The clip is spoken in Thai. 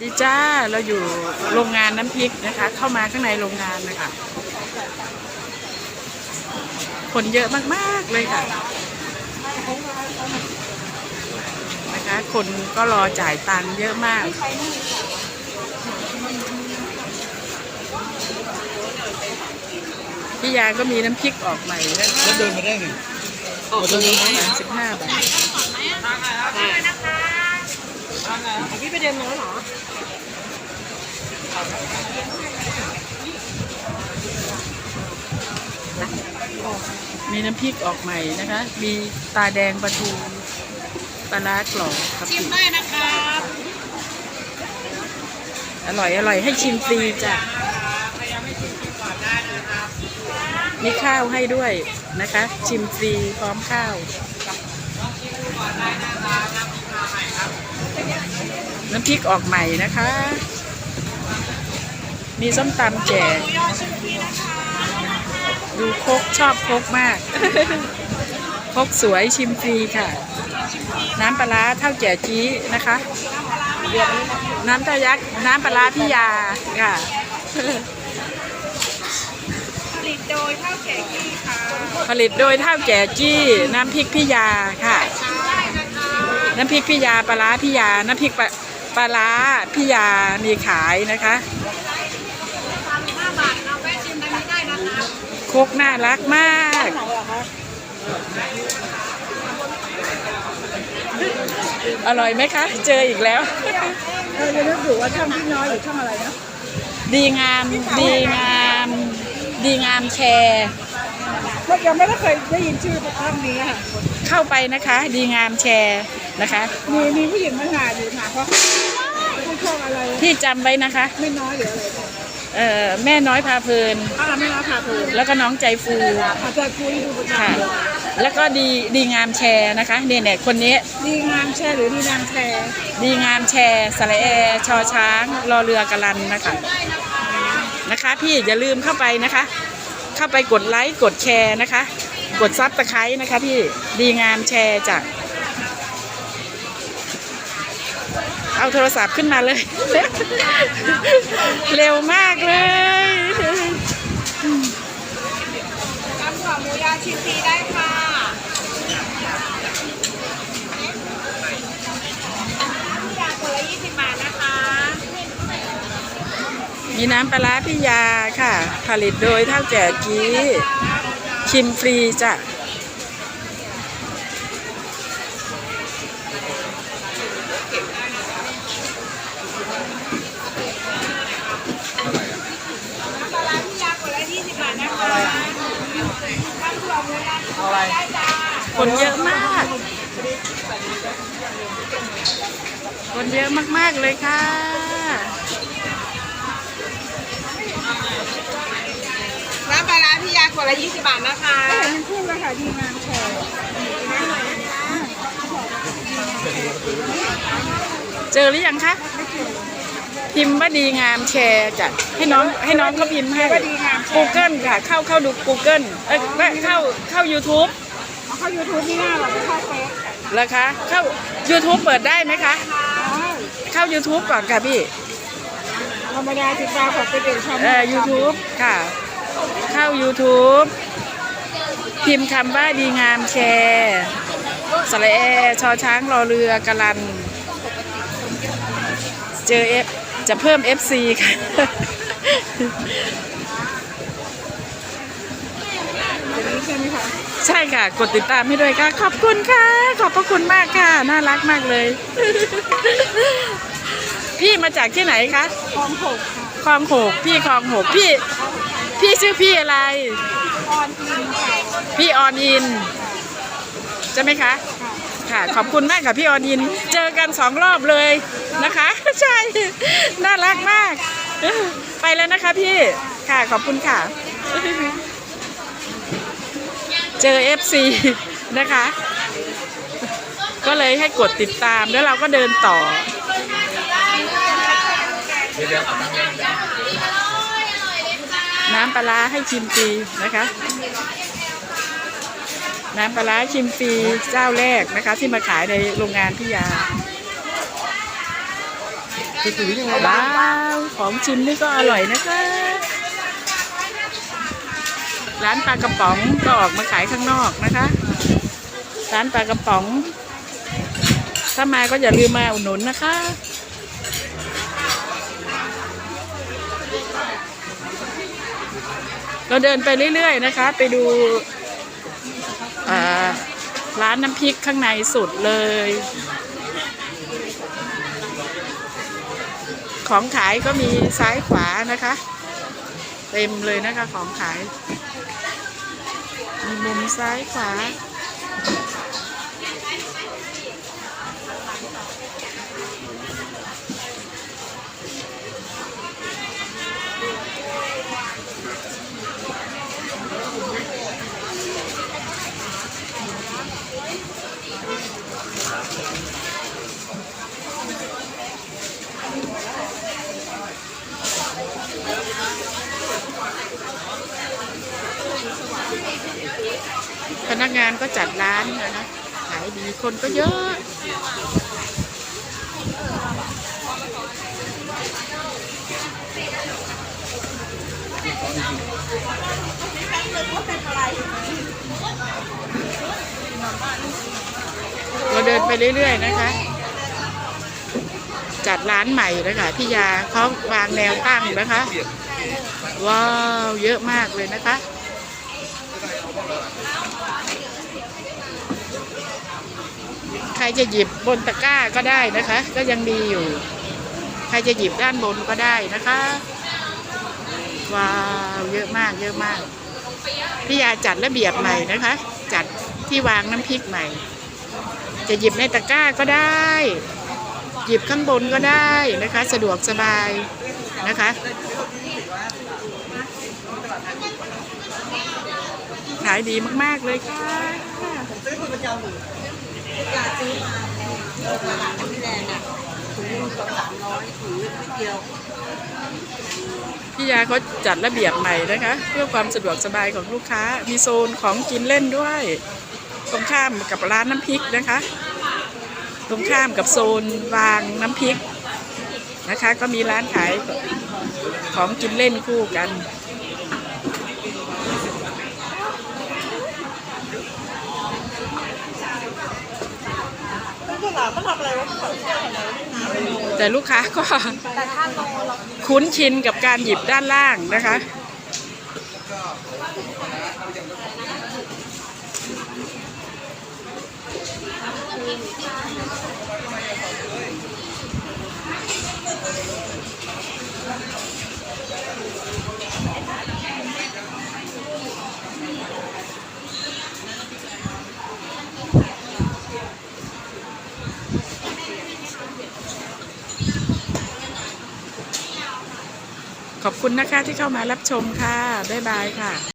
ดีจ้า เราอยู่โรงงานน้ำพริกนะคะ เข้ามาข้างในโรงงานนะคะ คนเยอะมาก ๆ เลยค่ะ นะคะ คนก็รอจ่ายตังค์เยอะมาก พี่ยาก็มีน้ำพริกออกใหม่นะคะแล้วเดินมาได้ไงออกตัวนี้สิบห้าบาท พี่ไปเดินมาแล้วเหรอมีน้ำพริกออกใหม่นะคะ มีตาแดงปลาทูปลาร้ากรอบครับชิมได้นะครับ อร่อยอร่อยให้ชิมฟรีจ้ะมีข้าวให้ด้วยนะคะ ชิมฟรีพร้อมข้าวน้ำพริกออกใหม่นะคะ มีส้มตำแจกยอดชิมฟรีนะคะดูโคกชอบโคกมาก โคกสวยชิมฟรีค่ะ น้ำปลาร้าเท่าแก่จี้นะคะ น้ำตายักษ์น้ำปลาร้าพี่ยาค่ะผลิตโดยเท่าแก่กี้ค่ะ ผลิตโดยเท่าแก่จี้น้ำพริกพี่ยาค่ะได้นะคะ น้ำพริกพี่ยาปลาร้าพี่ยา น้ำพริกปลาปลาร้าพี่ยามีขายนะคะสามสิบห้าบาทเราแวะชิมทางนี้ได้นะคะโคกน่ารักมากไหนเหรอคะอร่อยไหมคะ เจออีกแล้วเออจะนึกอยู่ว่าช่องพี่น้อยหรือช่องอะไรนะดีงามดีงามดีงามแชร์เมื่อยังไม่ได้เคยได้ยินชื่อช่องนี้ค่ะ เข้าไปนะคะ ดีงามแชร์ นะคะ มีมีผู้หญิงมางานอยู่ค่ะเพราะผู้ช่องอะไรที่จำไว้นะคะ ไม่น้อยหรืออะไรเอ่อแม่น้อยพาเพลินอ่าไม่น้อยค่ะคุณแล้วก็น้องใจฟูอาจารย์คุยดูประจค่ะ แล้วก็ดีดีงามแชร์นะคะเนี่ยเนี่ยคนนี้ำดีงามแช่หรือดีนางแชร์ดีงามแชร์สระแอชอช้าง รอเรือกะลันนะคะนะคะ พี่อย่าลืมเข้าไปนะคะ เข้าไปกดไลค์กดแชร์นะคะ กดซับสไครต์นะคะพี่ดีงามแชร์จ้ะ เอาโทรศัพท์ขึ้นมาเลย เร็วมากเลยตำถั่วหมูยาชิมฟรีได้ค่ะอยากคนละยี่สิบบาทนะคะ มีน้ำปลาร้าพิยาค่ะ ผลิตโดยเท่าแก่กี้ ชิมฟรีจ้ะ ปลาร้าพี่ยาคนละยี่สิบบาทนะคะตำถั่ว หมูยาชิมฟรีได้จ้าคนเยอะมาก คนเยอะมากๆเลยค่ะ น้ำปลาร้าพี่ยาคนละยี่สิบบาทนะคะทั้งคู่เลยค่ะดีงามแชร์เจอหรือยังคะ พิมพ์ว่าดีงามแชร์จ้ะให้น้องให้น้องเขาพิมพ์ให้ ว่าดีงามแชร์ Google ค่ะ เข้าเข้าดู Google เอ้ยไม่เข้าเข้า YouTube เอาเข้ายูทูบนี่หน้าเราไม่เข้าเฟซเหรอคะ เข้า YouTube เปิดได้ไหมคะ เข้า YouTube ก่อนค่ะพี่ ธรรมดาติดตามของเป็นเด็กชาวเอ่อ YouTube ค่ะ เข้า YouTube พิมพ์คำว่าดีงามแชร์สระแอชอช้างรอเรือกะลัน เจอเอฟ จะเพิ่ม FC ค่ะนี้ใช่ไหมคะใช่ค่ะ กดติดตามให้ด้วยค่ะ ขอบคุณค่ะ ขอบพระคุณมากค่ะ น่ารักมากเลย พี่มาจากที่ไหนคะคลองหกค่ะคลองหกพี่คลองหกพี่ พี่ชื่อพี่อะไรออนอินค่ะพี่ออนอิน ใช่ไหมคะ ค่ะ ขอบคุณมากค่ะพี่ออนิน เจอกันสองรอบเลยนะคะ ใช่ น่ารักมาก ไปแล้วนะคะพี่ ค่ะขอบคุณค่ะ เจอ FC นะคะ ก็เลยให้กดติดตามแล้วเราก็เดินต่อน้ำปลาร้าให้ชิมฟรีนะคะ น้ำปลาร้าชิมฟรีเจ้าแรกนะคะ ที่มาขายในโรงงานพี่ยารคือสียังไงว้าวของชิมนี่ก็อร่อยนะคะ ร้านปลากระป๋องก็ออกมาขายข้างนอกนะคะ ร้านปลากระป๋อง ถ้ามาก็อย่าลืมมาอุดหนุนนะคะเราเดินไปเรื่อยๆนะคะ ไปดูอ่า ร้านน้ำพริกข้างในสุดเลย ของขายก็มีซ้ายขวานะคะ เต็มเลยนะคะของขาย มีมุมซ้ายขวา พนักงานก็จัดร้านนะคะขายดีคนก็เยอะเราเดินไปเรื่อย ๆ นะคะ จัดร้านใหม่นะคะพี่ยาเขาวางแนวตั้งนะคะ ว้าวเยอะมากเลยนะคะใครจะหยิบบนตะกร้าก็ได้นะคะ ก็ยังดีอยู่ ใครจะหยิบด้านบนก็ได้นะคะ ว้าวเยอะมากเยอะมากพี่ยาจัดระเบียบใหม่นะคะ จัดที่วางน้ำพริกใหม่ จะหยิบในตะกร้าก็ได้ หยิบข้างบนก็ได้นะคะ สะดวกสบายนะคะขายดีมาก ๆ เลยค่ะซื้อเป็นประจำอยู่เวลาซื้อมาตลาดที่แลนด์อะถุงนึงสองสามร้อยถุงนึงไม่เดียวพี่ยาเขาจัดระเบียบใหม่นะคะ เพื่อความสะดวกสบายของลูกค้า มีโซนของกินเล่นด้วย ตรงข้ามกับร้านน้ำพริกนะคะ ตรงข้ามกับโซนวางน้ำพริกนะคะ ก็มีร้านขายของกินเล่นคู่กันแต่ลูกค้าก็คุ้นชินกับการหยิบด้านล่างนะคะ ขอบคุณนะคะที่เข้ามารับชมค่ะ บ๊ายบายค่ะ